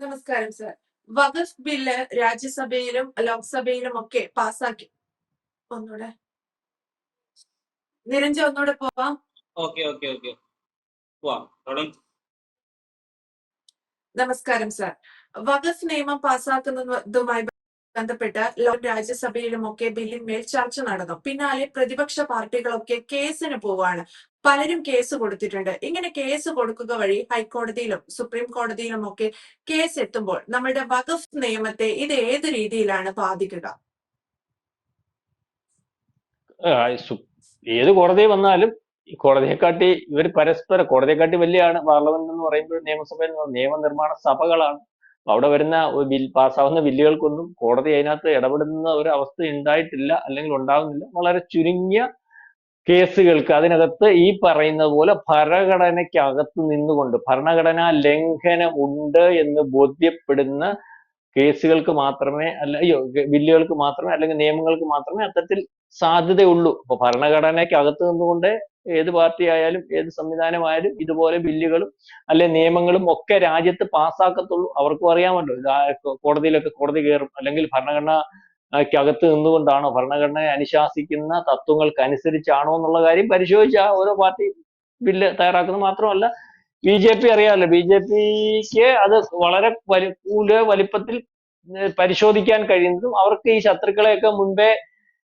നമസ്കാരം സർ വഖഫ് ബില്ല് രാജ്യസഭയിലും ലോക്സഭയിലും ഒക്കെ പാസാക്കി ഒന്നൂടെ. നിരഞ്ജൻ ഒന്നൂടെ പോവാം. Okay okay okay. നമസ്കാരം സർ വഖഫ് നിയമം പാസാക്കുന്നതുമായി ബന്ധപ്പെട്ട് ലോ- രാജ്യസഭയിലും ഒക്കെ ബില്ലിന്മേൽ ചർച്ച നടന്നു. പിന്നാലെ പ്രതിപക്ഷ പാർട്ടികളൊക്കെ കേസിന് പോവാണ്. പലരും കേസ് കൊടുത്തിട്ടുണ്ട്. ഇങ്ങനെ കേസ് കൊടുക്കുക വഴി ഹൈക്കോടതിയിലും സുപ്രീം കോടതിയിലും ഒക്കെ കേസ് എത്തുമ്പോൾ നമ്മുടെ വഖഫ് നിയമത്തെ ഇത് ഏത് രീതിയിലാണ് ബാധിക്കുക? ഏത് കോടതി വന്നാലും കോടതിയെക്കാട്ടി ഇവർ പരസ്പര കോടതിയെക്കാട്ടി വലിയാണ് പാർലമെന്റ് എന്ന് പറയുമ്പോൾ നിയമസഭ എന്ന് നിയമനിർമ്മാണ സഭകളാണ് അവിടെ വരുന്ന ബിൽ പാസ്സാവുന്ന ബില്ലുകൾക്കൊന്നും കോടതി അതിനകത്ത് ഇടപെടുന്ന ഒരു അവസ്ഥ ഉണ്ടായിട്ടില്ല അല്ലെങ്കിൽ ഉണ്ടാകുന്നില്ല വളരെ ചുരുങ്ങിയ കേസുകൾക്ക് അതിനകത്ത് ഈ പറയുന്ന പോലെ ഭരണഘടനയ്ക്കകത്ത് നിന്നുകൊണ്ട് ഭരണഘടനാ ലംഘനം ഉണ്ട് എന്ന് ബോധ്യപ്പെടുന്ന കേസുകൾക്ക് മാത്രമേ അല്ല അയ്യോ ബില്ലുകൾക്ക് മാത്രമേ അല്ലെങ്കിൽ നിയമങ്ങൾക്ക് മാത്രമേ അത്തരത്തിൽ സാധ്യതയുള്ളൂ. അപ്പൊ ഭരണഘടനയ്ക്കകത്ത് നിന്നുകൊണ്ട് ഏത് പാർട്ടി ആയാലും ഏത് സംവിധാനമായാലും ഇതുപോലെ ബില്ലുകളും അല്ലെ നിയമങ്ങളും ഒക്കെ രാജ്യത്ത് പാസ്സാക്കത്തുള്ളൂ. അവർക്കും അറിയാമല്ലോ കോടതിയിലൊക്കെ കോടതി കയറും. അല്ലെങ്കിൽ ഭരണഘടനയ്ക്കകത്ത് നിന്നുകൊണ്ടാണോ ഭരണഘടനയെ അനുശാസിക്കുന്ന തത്വങ്ങൾക്ക് അനുസരിച്ചാണോ എന്നുള്ള കാര്യം പരിശോധിച്ചാൽ ഓരോ പാർട്ടി ബില്ല് തയ്യാറാക്കുന്നത് മാത്രമല്ല ബി ജെ പി അറിയാമല്ലോ. ബി ജെ പിക്ക് അത് വളരെ വലു കൂടുതൽ വലിപ്പത്തിൽ പരിശോധിക്കാൻ കഴിയുന്നതും അവർക്ക് ഈ ശത്രുക്കളെയൊക്കെ മുൻപേ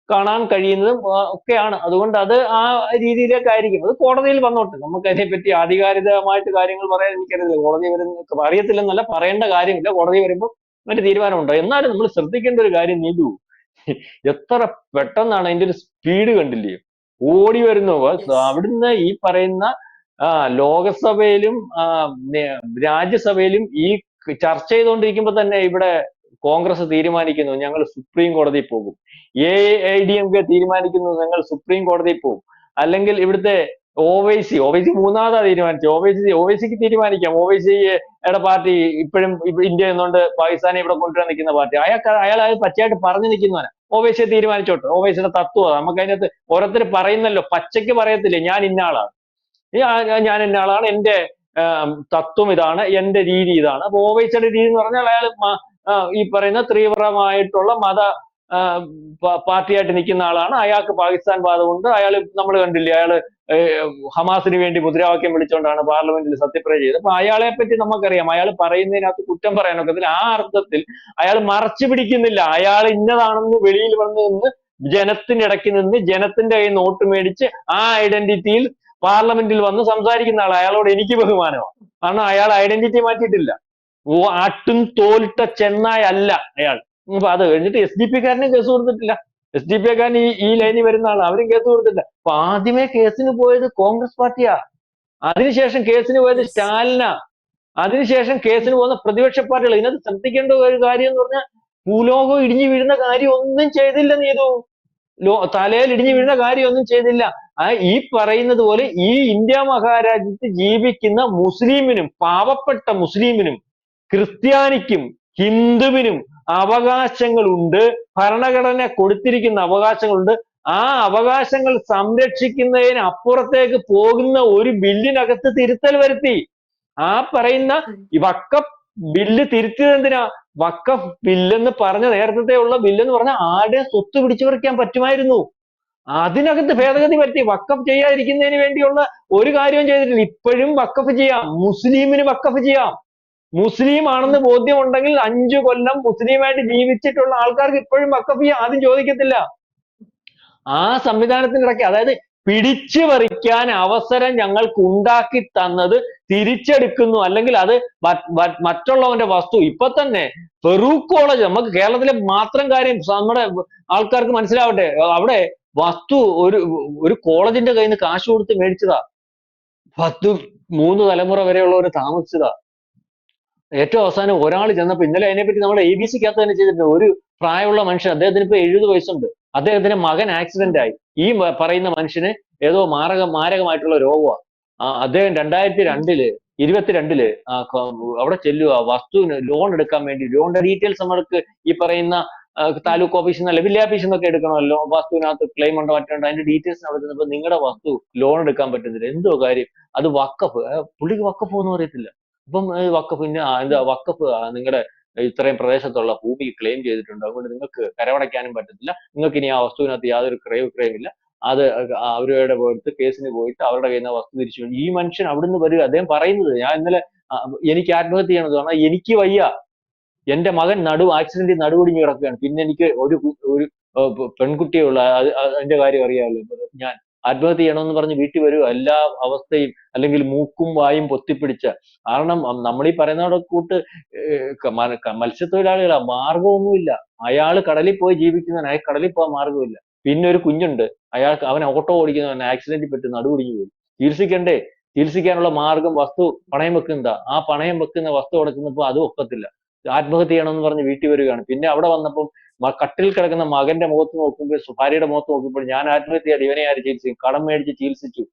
കാണാൻ കഴിയുന്നതും ഒക്കെയാണ്. അതുകൊണ്ട് അത് ആ രീതിയിലേക്ക് ആയിരിക്കും അത് കോടതിയിൽ വന്നോട്ടെ. നമുക്ക് അതിനെപ്പറ്റി ആധികാരികമായിട്ട് കാര്യങ്ങൾ പറയാൻ എനിക്കറിയില്ല കോടതി വരുന്ന അറിയത്തില്ലെന്നല്ല പറയേണ്ട കാര്യമില്ല. കോടതി വരുമ്പോൾ അതിന്റെ തീരുമാനമുണ്ടോ? എന്നാലും നമ്മൾ ശ്രദ്ധിക്കേണ്ട ഒരു കാര്യം നീതു. എത്ര പെട്ടെന്നാണ് അതിന്റെ ഒരു സ്പീഡ് കണ്ടില്ലേ? ഓടി വരുന്നു അവിടുന്ന് ഈ പറയുന്ന ലോകസഭയിലും രാജ്യസഭയിലും ഈ ചർച്ച ചെയ്തുകൊണ്ടിരിക്കുമ്പോൾ തന്നെ ഇവിടെ കോൺഗ്രസ് തീരുമാനിക്കുന്നു ഞങ്ങൾ സുപ്രീം കോടതി പോകും. A I D M K തീരുമാനിക്കുന്നു ഞങ്ങൾ സുപ്രീം കോടതി പോകും. അല്ലെങ്കിൽ ഇവിടുത്തെ O Y C O Y C മൂന്നാമതാ തീരുമാനിച്ചു O Y C O Y സിക്ക് തീരുമാനിക്കാം. ഒ വൈ സിയുടെ പാർട്ടി ഇപ്പോഴും ഇന്ത്യ എന്നുകൊണ്ട് പാകിസ്ഥാനെ ഇവിടെ കൊണ്ടുവരാൻ നിൽക്കുന്ന പാർട്ടി. അയാൾ അയാൾ അത് പച്ചയായിട്ട് പറഞ്ഞു നിൽക്കുന്നവനാ. ഒ വൈ സി തീരുമാനിച്ചോട്ടെ. ഒ വൈ സിയുടെ തത്വം നമുക്ക് അതിനകത്ത് ഓരോരുത്തർ പറയുന്നല്ലോ പച്ചയ്ക്ക് പറയത്തില്ലേ ഞാൻ ഇന്ന ആളാണ്. ഞാൻ- ഞാൻ ഇന്ന ആളാണ് എന്റെ തത്വം ഇതാണ് എന്റെ രീതി ഇതാണ്. അപ്പൊ വൈ രീതി എന്ന് പറഞ്ഞാൽ അയാൾ ഈ പറയുന്ന തീവ്രമായിട്ടുള്ള മത പാർട്ടിയായിട്ട് നിൽക്കുന്ന ആളാണ്. അയാൾക്ക് പാകിസ്ഥാൻ വാദമുണ്ട്. അയാൾ നമ്മൾ കണ്ടില്ലേ അയാൾ ഹമാസിന് വേണ്ടി മുദ്രാവാക്യം വിളിച്ചുകൊണ്ടാണ് പാർലമെന്റിൽ സത്യപ്രതിജ്ഞ ചെയ്തത്. അപ്പൊ അയാളെ പറ്റി നമുക്കറിയാം അയാൾ പറയുന്നതിനകത്ത് കുറ്റം പറയാനൊക്കത്തിൽ ആ അർത്ഥത്തിൽ അയാൾ മറച്ചു പിടിക്കുന്നില്ല. അയാൾ ഇന്നതാണെന്ന് വെളിയിൽ വന്ന് നിന്ന് ജനത്തിന്റെ ഇടയ്ക്ക് നിന്ന് ജനത്തിന്റെ കയ്യിൽ നോട്ട് മേടിച്ച് ആ ഐഡന്റിറ്റിയിൽ പാർലമെന്റിൽ വന്ന് സംസാരിക്കുന്ന ആൾ അയാളോട് എനിക്ക് ബഹുമാനമാണ്. കാരണം അയാൾ ഐഡന്റിറ്റി മാറ്റിയിട്ടില്ല. ഓ ആട്ടും തോൽട്ട ചെന്നായ അല്ല അയാൾ. അപ്പൊ അത് കഴിഞ്ഞിട്ട് എസ് ഡി പി കാരനും കേസ് കൊടുത്തിട്ടില്ല. എസ് ഡി പി കാരൻ ഈ ഈ ലൈനിൽ വരുന്ന ആൾ അവരും കേസ് കൊടുത്തിട്ടില്ല. അപ്പൊ ആദ്യമേ കേസിന് പോയത് കോൺഗ്രസ് പാർട്ടിയാ. അതിനുശേഷം കേസിന് പോയത് സ്റ്റാലിന. അതിനുശേഷം കേസിന് പോകുന്ന പ്രതിപക്ഷ പാർട്ടികൾ. ഇതിനകത്ത് ശ്രദ്ധിക്കേണ്ട ഒരു കാര്യം എന്ന് പറഞ്ഞാൽ ഭൂലോകം ഇടിഞ്ഞു വീഴുന്ന കാര്യം ഒന്നും ചെയ്തില്ല നീതു. ലോ തലയിൽ ഇടിഞ്ഞു വീഴുന്ന കാര്യമൊന്നും ചെയ്തില്ല. ഈ പറയുന്നത് പോലെ ഈ ഇന്ത്യ മഹാരാജ്യത്ത് ജീവിക്കുന്ന മുസ്ലിമിനും പാവപ്പെട്ട മുസ്ലിമിനും ക്രിസ്ത്യാനിക്കും ഹിന്ദുവിനും അവകാശങ്ങളുണ്ട്. ഭരണഘടന കൊടുത്തിരിക്കുന്ന അവകാശങ്ങളുണ്ട്. ആ അവകാശങ്ങൾ സംരക്ഷിക്കുന്നതിന് അപ്പുറത്തേക്ക് പോകുന്ന ഒരു ബില്ലിനകത്ത് തിരുത്തൽ വരുത്തി. ആ പറയുന്ന വക്കഫ് ബില്ല് തിരുത്തിയത് എന്തിനാ? വക്കഫ് ബില്ലെന്ന് പറഞ്ഞ നേരത്തെ ഉള്ള ബില്ലെന്ന് പറഞ്ഞ ആരുടെ സ്വത്ത് പിടിച്ചു പറിക്കാൻ പറ്റുമായിരുന്നു? അതിനകത്ത് ഭേദഗതി വരുത്തി വക്കഫ് ചെയ്യാതിരിക്കുന്നതിന് വേണ്ടിയുള്ള ഒരു കാര്യവും ചെയ്തിട്ടില്ല. ഇപ്പോഴും വക്കഫ് ചെയ്യാം. മുസ്ലിമിന് വക്കഫ് ചെയ്യാം. മുസ്ലിം ആണെന്ന് ബോധ്യമുണ്ടെങ്കിൽ അഞ്ചു കൊല്ലം മുസ്ലിമായിട്ട് ജീവിച്ചിട്ടുള്ള ആൾക്കാർക്ക് ഇപ്പോഴും വക്കഫ് ചെയ്യാം. ആദ്യം ചോദിക്കത്തില്ല. ആ സംവിധാനത്തിനിടയ്ക്ക് അതായത് പിടിച്ചു പറിക്കാൻ അവസരം ഞങ്ങൾക്ക് ഉണ്ടാക്കി തന്നത് തിരിച്ചെടുക്കുന്നു. അല്ലെങ്കിൽ അത് മറ്റുള്ളവന്റെ വസ്തു. ഇപ്പൊ തന്നെ ഫെറൂഖ് കോളേജ് നമുക്ക് കേരളത്തിലെ മാത്രം കാര്യം നമ്മുടെ ആൾക്കാർക്ക് മനസ്സിലാവട്ടെ. അവിടെ വസ്തു ഒരു ഒരു കോളേജിന്റെ കയ്യിൽ നിന്ന് കാശ് കൊടുത്ത് മേടിച്ചതാ. പത്ത് മൂന്ന് തലമുറ വരെയുള്ളവർ താമസിച്ചതാ. ഏറ്റവും അവസാനം ഒരാൾ ചെന്നപ്പോ ഇന്നലെ അതിനെപ്പറ്റി നമ്മുടെ എ ബി സിക്കകത്ത് തന്നെ ചെയ്തിട്ടുണ്ട്. ഒരു പ്രായമുള്ള മനുഷ്യൻ അദ്ദേഹത്തിന് ഇപ്പൊ എഴുപത് വയസ്സുണ്ട്. അദ്ദേഹത്തിന്റെ മകൻ ആക്സിഡന്റ് ആയി. ഈ പറയുന്ന മനുഷ്യന് ഏതോ മാരക മാരകമായിട്ടുള്ള രോഗമാണ് അദ്ദേഹം രണ്ടായിരത്തി രണ്ടിൽ ഇരുപത്തിരണ്ടിൽ അവിടെ ചെല്ലുക വസ്തുവിന് ലോൺ എടുക്കാൻ വേണ്ടി ലോണിന്റെ ഡീറ്റെയിൽസ് നമ്മൾക്ക് ഈ പറയുന്ന താലൂക്ക് ഓഫീസിൽ നിന്നല്ല വില്ലേജ് ഓഫീസിൽ നിന്നൊക്കെ എടുക്കണമല്ലോ. വസ്തുവിനകത്ത് ക്ലെയിം ഉണ്ടോ മറ്റുണ്ടോ അതിന്റെ ഡീറ്റെയിൽസ് അവിടെ ചെന്നപ്പോൾ നിങ്ങളുടെ വസ്തു ലോൺ എടുക്കാൻ പറ്റുന്നില്ല. എന്തോ കാര്യം? അത് വക്കഫ് പുള്ളിക്ക് വക്കഫ് ഒന്നും അറിയത്തില്ല അപ്പം വക്കഫ് എന്താ വക്കഫ് നിങ്ങളുടെ ഇത്രയും പ്രദേശത്തുള്ള ഭൂമി ക്ലെയിം ചെയ്തിട്ടുണ്ട്. അതുകൊണ്ട് നിങ്ങൾക്ക് കരമടയ്ക്കാനും പറ്റത്തില്ല. നിങ്ങൾക്ക് ഇനി ആ വസ്തുവിനകത്ത് യാതൊരു ക്രയവും ക്രയമില്ല അത് അവരുടെ അടുത്ത് കേസിന് പോയിട്ട് അവരുടെ കയ്യിൽ നിന്ന് വസ്തു തിരിച്ചു. ഈ മനുഷ്യൻ അവിടുന്ന് വരിക. അദ്ദേഹം പറയുന്നത് ഞാൻ ഇന്നലെ എനിക്ക് ആത്മഹത്യ ചെയ്യണമെന്ന് പറഞ്ഞാൽ എനിക്ക് വയ്യ. എന്റെ മകൻ നടു ആക്സിഡന്റിൽ നടുവൊടിഞ്ഞ് കിടക്കുകയാണ്. പിന്നെ എനിക്ക് ഒരു ഒരു ആ, പെ- പെൺകുട്ടിയേ ഉള്ളൂ അത് അത് അതിന്റെ കാര്യം അറിയാമല്ലോ. ഞാൻ ആത്മഹത്യ ചെയ്യണമെന്ന് പറഞ്ഞ് വീട്ടിൽ വരിക എല്ലാ അവസ്ഥയും അല്ലെങ്കിൽ മൂക്കും വായും പൊത്തിപ്പിടിച്ച. കാരണം നമ്മൾ ഈ പറയുന്ന കൂട്ട് മത്സ്യത്തൊഴിലാളികളാ. മാർഗമൊന്നുമില്ല അയാൾ കടലിൽ പോയി ജീവിക്കുന്നവൻ അയാൾ കടലിൽ പോകാൻ മാർഗമില്ല പിന്നെ ഒരു കുഞ്ഞുണ്ട്. അയാൾക്ക് അവൻ ഓട്ടോ ഓടിക്കുന്നവൻ ആക്സിഡന്റിൽ പെട്ട് നടുപിടിഞ്ഞു പോയി. ചികിത്സിക്കണ്ടേ? ചികിത്സിക്കാനുള്ള മാർഗം വസ്തു പണയം വെക്കുന്നതാ ആ പണയം വെക്കുന്ന വസ്തു കൊടുക്കുന്നപ്പോൾ അത് ഒക്കത്തില്ല. ആത്മഹത്യ ചെയ്യണമെന്ന് പറഞ്ഞ് വീട്ടിൽ വരികയാണ്. പിന്നെ അവിടെ വന്നപ്പം കട്ടിൽ കിടക്കുന്ന മകന്റെ മുഖത്ത് നോക്കുമ്പോൾ ഭാര്യയുടെ മുഖത്ത് നോക്കുമ്പോൾ ഞാൻ ആത്മഹത്യ ഇവനെ ആര് ചികിത്സിക്കും? കടം മേടിച്ച് ചികിത്സിച്ചു.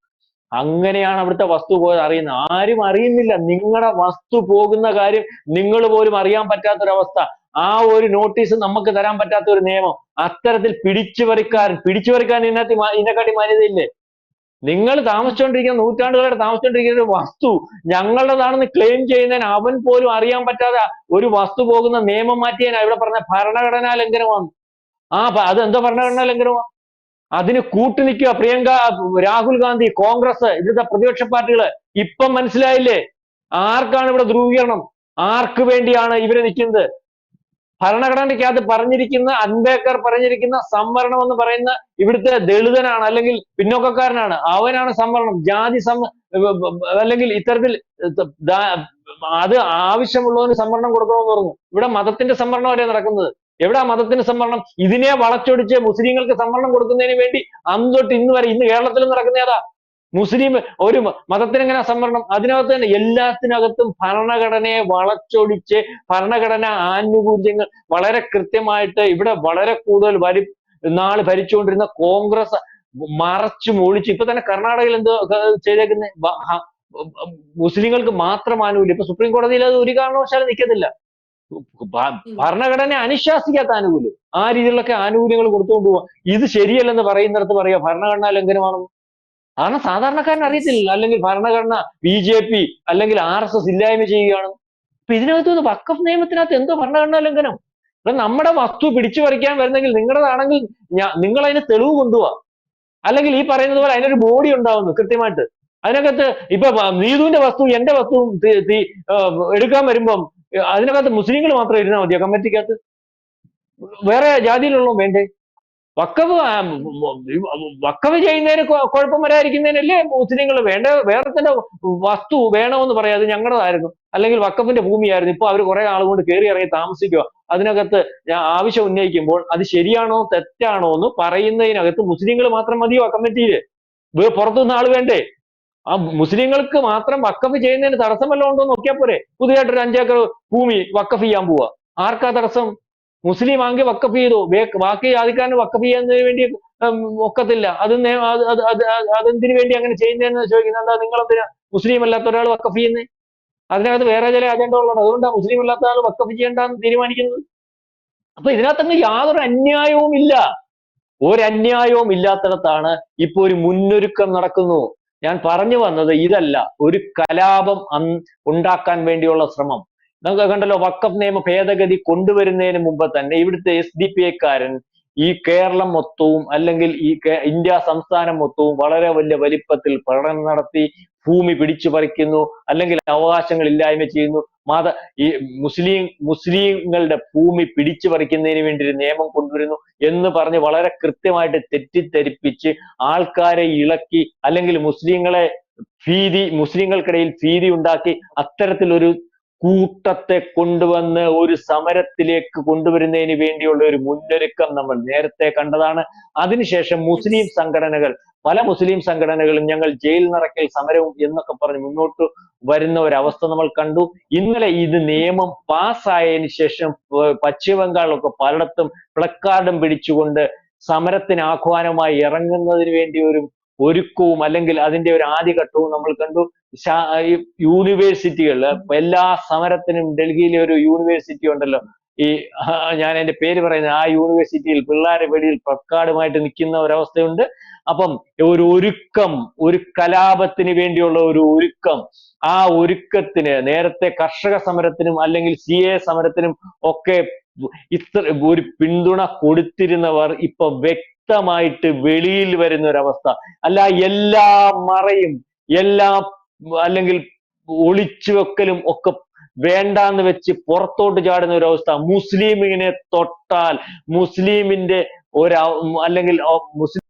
അങ്ങനെയാണ് അവിടുത്തെ വസ്തു പോയത് അറിയുന്നത്. ആരും അറിയുന്നില്ല. നിങ്ങളുടെ വസ്തു പോകുന്ന കാര്യം നിങ്ങൾ പോലും അറിയാൻ പറ്റാത്തൊരവസ്ഥ. ആ ഒരു നോട്ടീസ് നമുക്ക് തരാൻ പറ്റാത്ത ഒരു നിയമം. അത്തരത്തിൽ പിടിച്ചുപറിക്കാരൻ പിടിച്ചുപറിക്കാൻ ഇതിനകത്ത് ഇതിനെക്കാട്ടി മാന്യതയില്ലേ നിങ്ങൾ താമസിച്ചുകൊണ്ടിരിക്കുന്ന നൂറ്റാണ്ടുകളായിട്ട് താമസിച്ചുകൊണ്ടിരിക്കുന്ന ഒരു വസ്തു ഞങ്ങളുടേതാണെന്ന് ക്ലെയിം ചെയ്യുന്നതിന് അവൻ പോലും അറിയാൻ പറ്റാതെ ഒരു വസ്തു പോകുന്ന നിയമം മാറ്റിയാൽ ഇവിടെ പറഞ്ഞ ഭരണഘടനാ ലംഘനമാണ് ആ അത് എന്താ ഭരണഘടനാ ലംഘനമാണ് അതിന് കൂട്ടുനിൽക്കുക പ്രിയങ്ക രാഹുൽ ഗാന്ധി കോൺഗ്രസ് ഇവിടുത്തെ പ്രതിപക്ഷ പാർട്ടികൾ. ഇപ്പം മനസ്സിലായില്ലേ? ആർക്കാണ് ഇവിടെ ധ്രുവീകരണം? ആർക്ക് വേണ്ടിയാണ് ഇവർ നിൽക്കുന്നത് ഭരണഘടനയ്ക്കകത്ത് പറഞ്ഞിരിക്കുന്ന അംബേദ്കർ പറഞ്ഞിരിക്കുന്ന സംവരണം എന്ന് പറയുന്ന ഇവിടുത്തെ ദളിതനാണ് അല്ലെങ്കിൽ പിന്നോക്കക്കാരനാണ്. അവനാണ് സംവരണം. ജാതി സം അല്ലെങ്കിൽ ഇത്തരത്തിൽ അത് ആവശ്യമുള്ളവന് സംവരണം കൊടുക്കണമെന്ന് പറഞ്ഞു. ഇവിടെ മതത്തിന്റെ സംവരണം വരെ നടക്കുന്നത്? എവിടെ മതത്തിന്റെ സംവരണം? ഇതിനെ വളച്ചൊടിച്ച് മുസ്ലിങ്ങൾക്ക് സംവരണം കൊടുക്കുന്നതിന് വേണ്ടി അന്ന് തൊട്ട് ഇന്ന് വരെ ഇന്ന് നടക്കുന്ന ഏതാ? മുസ്ലിം ഒരു മതത്തിനെങ്ങനെ സംവരണം? അതിനകത്ത് തന്നെ എല്ലാത്തിനകത്തും ഭരണഘടനയെ വളച്ചൊടിച്ച് ഭരണഘടന ആനുകൂല്യങ്ങൾ വളരെ കൃത്യമായിട്ട് ഇവിടെ വളരെ കൂടുതൽ വരി നാൾ ഭരിച്ചുകൊണ്ടിരുന്ന കോൺഗ്രസ് മറച്ചു മൂളിച്ച് ഇപ്പൊ തന്നെ കർണാടകയിൽ എന്തോ ചെയ്തേക്കുന്ന? മുസ്ലിങ്ങൾക്ക് മാത്രം ആനുകൂല്യം. ഇപ്പൊ സുപ്രീം കോടതിയിൽ അത് ഒരു കാരണവശാലും നിൽക്കത്തില്ല. ഭരണഘടന അനുശാസിക്കാത്ത ആനുകൂല്യം. ആ രീതിയിലൊക്കെ ആനുകൂല്യങ്ങൾ കൊടുത്തുകൊണ്ട് പോവാം. ഇത് ശരിയല്ലെന്ന് പറയുന്നിടത്ത് പറയാ ഭരണഘടനാ ലംഘനമാണെന്ന്. കാരണം സാധാരണക്കാരൻ അറിയത്തില്ല അല്ലെങ്കിൽ ഭരണഘടന ബി ജെ പി അല്ലെങ്കിൽ ആർ എസ് എസ് ഇല്ലായ്മ ചെയ്യുകയാണ്. അപ്പൊ ഇതിനകത്ത് നിന്ന് വക്കഫ് നിയമത്തിനകത്ത് എന്തോ ഭരണഘടനാ ലംഘനം? അപ്പൊ നമ്മുടെ വസ്തു പിടിച്ചു പറിക്കാൻ വരുന്നെങ്കിൽ നിങ്ങളുടേതാണെങ്കിൽ ഞാ- നിങ്ങൾ അതിന് തെളിവ് കൊണ്ടുപോവാ അല്ലെങ്കിൽ ഈ പറയുന്നത് പോലെ അതിനൊരു ബോഡി ഉണ്ടാവുന്നു കൃത്യമായിട്ട്. അതിനകത്ത് ഇപ്പൊ നീതുവിന്റെ വസ്തു എന്റെ വസ്തു എടുക്കാൻ വരുമ്പം അതിനകത്ത് മുസ്ലിങ്ങൾ മാത്രം ഇരുന്നാൽ മതിയോ കമ്മിറ്റിക്കകത്ത്? വേറെ ജാതിയിലുള്ളോ വേണ്ടേ? വക്കവ് വക്കവ് ചെയ്യുന്നതിന് കുഴപ്പം വരാതിരിക്കുന്നതിനല്ലേ മുസ്ലിങ്ങൾ വേണ്ട വേറെ തന്നെ വസ്തു വേണമെന്ന് പറയാം അത് ഞങ്ങളുടേതായിരുന്നു അല്ലെങ്കിൽ വക്കഫിന്റെ ഭൂമിയായിരുന്നു ഇപ്പൊ അവർ കുറെ ആൾ കൊണ്ട് കയറി ഇറങ്ങി താമസിക്കുക. അതിനകത്ത് ആവശ്യം ഉന്നയിക്കുമ്പോൾ അത് ശരിയാണോ തെറ്റാണോ എന്ന് പറയുന്നതിനകത്ത് മുസ്ലിങ്ങൾ മാത്രം മതിയോ ആ കമ്മിറ്റിയിൽ? വേ- പുറത്തുനിന്ന് ആൾ വേണ്ടേ? ആ മുസ്ലിങ്ങൾക്ക് മാത്രം വക്കഫ് ചെയ്യുന്നതിന് തടസ്സം വല്ലതും ഉണ്ടോ നോക്കിയാൽ പോരെ. പുതിയതായിട്ടൊരു അഞ്ചേക്കർ ഭൂമി വക്കഫ് ചെയ്യാൻ പോവാ. ആർക്കാ തടസ്സം? മുസ്ലിം ആണെങ്കിൽ വക്കഫ് ചെയ്തു. ബാക്കി ജാതിക്കാരന് വക്കഫ് ചെയ്യുന്നതിന് വേണ്ടി ഒക്കത്തില്ല. അത് അതെന്തിനു വേണ്ടി അങ്ങനെ ചെയ്യുന്നതെന്ന് ചോദിക്കുന്നത് എന്താ? നിങ്ങൾ എന്തിനാ മുസ്ലിം അല്ലാത്ത ഒരാൾ വക്കഫ് ചെയ്യുന്നത് അതിനകത്ത് വേറെ ചില അജണ്ടകളുണ്ട് അതുകൊണ്ടാണ് മുസ്ലിം അല്ലാത്ത ആൾ വക്കഫ് ചെയ്യേണ്ടെന്ന് തീരുമാനിക്കുന്നത്. അപ്പൊ ഇതിനകത്തങ്ങ് യാതൊരു അന്യായവും ഇല്ല. ഒരന്യായവും ഇല്ലാത്തിടത്താണ് ഇപ്പൊ ഒരു മുന്നൊരുക്കം നടക്കുന്നു. ഞാൻ പറഞ്ഞു വന്നത് ഇതല്ല. ഒരു കലാപം ഉണ്ടാക്കാൻ വേണ്ടിയുള്ള ശ്രമം. നമുക്ക് കണ്ടല്ലോ വക്കഫ് നിയമ ഭേദഗതി കൊണ്ടുവരുന്നതിന് മുമ്പ് തന്നെ ഇവിടുത്തെ എസ് ഡി പി എക്കാരൻ ഈ കേരളം മൊത്തവും അല്ലെങ്കിൽ ഈ ഇന്ത്യ സംസ്ഥാനം മൊത്തവും വളരെ വലിയ വലിപ്പത്തിൽ പഠനം നടത്തി ഭൂമി പിടിച്ചു പറിക്കുന്നു അല്ലെങ്കിൽ അവകാശങ്ങൾ ഇല്ലായ്മ ചെയ്യുന്നു. മത ഈ മുസ്ലിം മുസ്ലിങ്ങളുടെ ഭൂമി പിടിച്ചു പറിക്കുന്നതിന് വേണ്ടി ഒരു നിയമം കൊണ്ടുവരുന്നു എന്ന് പറഞ്ഞ് വളരെ കൃത്യമായിട്ട് തെറ്റിദ്ധരിപ്പിച്ച് ആൾക്കാരെ ഇളക്കി അല്ലെങ്കിൽ മുസ്ലിങ്ങളെ ഭീതി മുസ്ലിങ്ങൾക്കിടയിൽ ഭീതി ഉണ്ടാക്കി അത്തരത്തിലൊരു കൂട്ടത്തെ കൊണ്ടുവന്ന് ഒരു സമരത്തിലേക്ക് കൊണ്ടുവരുന്നതിന് വേണ്ടിയുള്ള ഒരു മുന്നൊരുക്കം നമ്മൾ നേരത്തെ കണ്ടതാണ്. അതിനുശേഷം മുസ്ലിം സംഘടനകൾ പല മുസ്ലിം സംഘടനകളും ഞങ്ങൾ ജയിൽ നിറയ്ക്കൽ സമരവും എന്നൊക്കെ പറഞ്ഞ് മുന്നോട്ട് വരുന്ന ഒരവസ്ഥ നമ്മൾ കണ്ടു. ഇന്നലെ ഇത് നിയമം പാസ്സായതിനു ശേഷം പശ്ചിമബംഗാളിലൊക്കെ പശ്ചിമ ബംഗാളിലൊക്കെ പലയിടത്തും പ്ലക്കാർഡും പിടിച്ചുകൊണ്ട് സമരത്തിന് ആഹ്വാനമായി ഇറങ്ങുന്നതിന് വേണ്ടി ഒരു ഒരുക്കവും അല്ലെങ്കിൽ അതിന്റെ ഒരു ആദ്യഘട്ടവും നമ്മൾ കണ്ടു. യൂണിവേഴ്സിറ്റികൾ എല്ലാ സമരത്തിനും ഡൽഹിയിലെ ഒരു യൂണിവേഴ്സിറ്റി ഉണ്ടല്ലോ. ഈ ഞാൻ എന്റെ പേര് പറയുന്നത് ആ യൂണിവേഴ്സിറ്റിയിൽ പിള്ളേരെ വെളിയിൽ പ്രക്കാടുമായിട്ട് നിൽക്കുന്ന ഒരവസ്ഥയുണ്ട്. അപ്പം ഒരു ഒരുക്കം ഒരു കലാപത്തിന് വേണ്ടിയുള്ള ഒരു ഒരുക്കം ആ ഒരുക്കത്തിന് നേരത്തെ കർഷക സമരത്തിനും അല്ലെങ്കിൽ സി എ സമരത്തിനും ഒക്കെ ഇത്ര ഒരു പിന്തുണ കൊടുത്തിരുന്നവർ ഇപ്പൊ വ്യക്തമായിട്ട് വെളിയിൽ വരുന്ന ഒരവസ്ഥ അല്ല എല്ലാ മറയും എല്ലാ അല്ലെങ്കിൽ ഒളിച്ചു വെക്കലും ഒക്കെ വേണ്ടാന്ന് വെച്ച് പുറത്തോട്ട് ചാടുന്ന ഒരു അവസ്ഥ മുസ്ലിമിനെ തൊട്ടാൽ മുസ്ലിമിന്റെ ഒരു അല്ലെങ്കിൽ മുസ്ലിം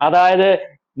അതായത്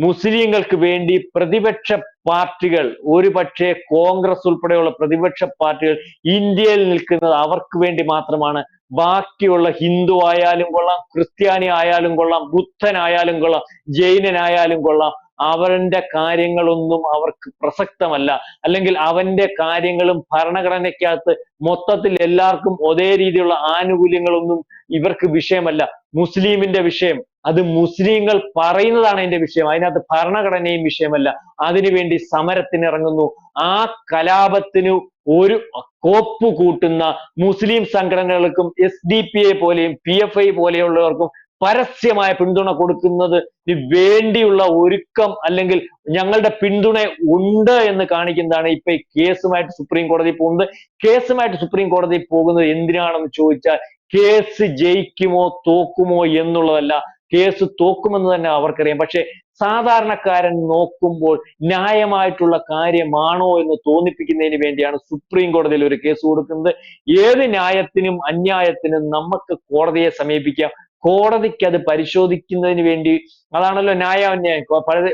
മുസ്ലിങ്ങൾക്ക് വേണ്ടി പ്രതിപക്ഷ പാർട്ടികൾ ഒരുപക്ഷെ കോൺഗ്രസ് ഉൾപ്പെടെയുള്ള പ്രതിപക്ഷ പാർട്ടികൾ ഇന്ത്യയിൽ നിൽക്കുന്നത് അവർക്ക് വേണ്ടി മാത്രമാണ്. ബാക്കിയുള്ള ഹിന്ദു ആയാലും കൊള്ളാം ക്രിസ്ത്യാനി ആയാലും കൊള്ളാം ബുദ്ധനായാലും കൊള്ളാം ജൈനനായാലും കൊള്ളാം. അവന്റെ കാര്യങ്ങളൊന്നും അവർക്ക് പ്രസക്തമല്ല. അല്ലെങ്കിൽ അവന്റെ കാര്യങ്ങളും ഭരണഘടനയ്ക്കകത്ത് മൊത്തത്തിൽ എല്ലാവർക്കും ഒരേ രീതിയിലുള്ള ആനുകൂല്യങ്ങളൊന്നും ഇവർക്ക് വിഷയമല്ല. മുസ്ലിമിന്റെ വിഷയം അത് മുസ്ലിങ്ങൾ പറയുന്നതാണ് അതിന്റെ വിഷയം. അതിനകത്ത് ഭരണഘടനയും വിഷയമല്ല. അതിനുവേണ്ടി സമരത്തിന് ഇറങ്ങുന്നു ആ കലാപത്തിന് ഒരു കോപ്പ് കൂട്ടുന്ന മുസ്ലിം സംഘടനകൾക്കും എസ് ഡി പി ഐ പോലെയും പി എഫ് ഐ പോലെയുള്ളവർക്കും പരസ്യമായ പിന്തുണ കൊടുക്കുന്നത് വേണ്ടിയുള്ള ഒരുക്കം അല്ലെങ്കിൽ ഞങ്ങളുടെ പിന്തുണ ഉണ്ട് എന്ന് കാണിക്കുന്നതാണ് ഇപ്പൊ കേസുമായിട്ട് സുപ്രീം കോടതി പോകുന്നത്. കേസുമായിട്ട് സുപ്രീം കോടതി പോകുന്നത് എന്തിനാണെന്ന് ചോദിച്ചാൽ കേസ് ജയിക്കുമോ തോക്കുമോ എന്നുള്ളതല്ല. കേസ് തോക്കുമെന്ന് തന്നെ അവർക്കറിയാം. പക്ഷെ സാധാരണക്കാരൻ നോക്കുമ്പോൾ ന്യായമായിട്ടുള്ള കാര്യമാണോ എന്ന് തോന്നിപ്പിക്കുന്നതിന് വേണ്ടിയാണ് സുപ്രീം കോടതിയിൽ ഒരു കേസ് കൊടുക്കുന്നത്. ഏത് ന്യായത്തിനും അന്യായത്തിനും നമുക്ക് കോടതിയെ സമീപിക്കാം. കോടതിക്ക് അത് പരിശോധിക്കുന്നതിന് വേണ്ടി അതാണല്ലോ ന്യായാന്യായം.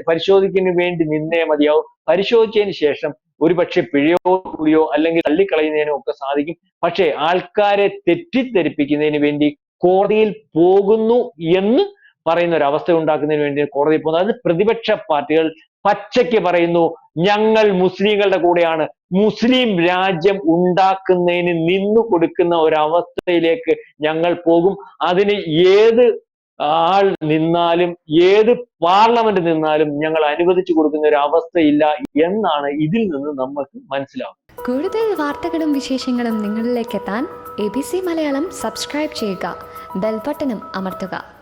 പരിശോധിക്കുന്നതിന് വേണ്ടി നിന്നേ മതിയാവും. പരിശോധിച്ചതിന് ശേഷം ഒരുപക്ഷെ പിഴയോ കൂടിയോ അല്ലെങ്കിൽ തള്ളിക്കളയുന്നതിനോ ഒക്കെ സാധിക്കും. പക്ഷേ ആൾക്കാരെ തെറ്റിദ്ധരിപ്പിക്കുന്നതിന് വേണ്ടി കോടതിയിൽ പോകുന്നു എന്ന് പറയുന്ന ഒരു അവസ്ഥ ഉണ്ടാക്കുന്നതിന് വേണ്ടി കോടതിയിൽ പോകുന്നത് അത് പ്രതിപക്ഷ പാർട്ടികൾ പച്ചയ്ക്ക് പറയുന്നു ഞങ്ങൾ മുസ്ലിങ്ങളുടെ കൂടെയാണ്. മുസ്ലിം രാജ്യം ഉണ്ടാക്കുന്നതിന് നിന്നു കൊടുക്കുന്ന ഒരവസ്ഥയിലേക്ക് ഞങ്ങൾ പോകും. അതിന് ഏത് ആൾ നിന്നാലും ഏത് പാർലമെന്റ് നിന്നാലും ഞങ്ങൾ അനുവദിച്ചു കൊടുക്കുന്ന ഒരു അവസ്ഥയില്ല എന്നാണ് ഇതിൽ നിന്ന് നമുക്ക് മനസ്സിലാവും കൂടുതൽ വാർത്തകളും വിശേഷങ്ങളും നിങ്ങളിലേക്ക് എത്താൻ A B C Malayalam subscribe ചെയ്യുക. ബെൽബട്ടനും അമർത്തുക.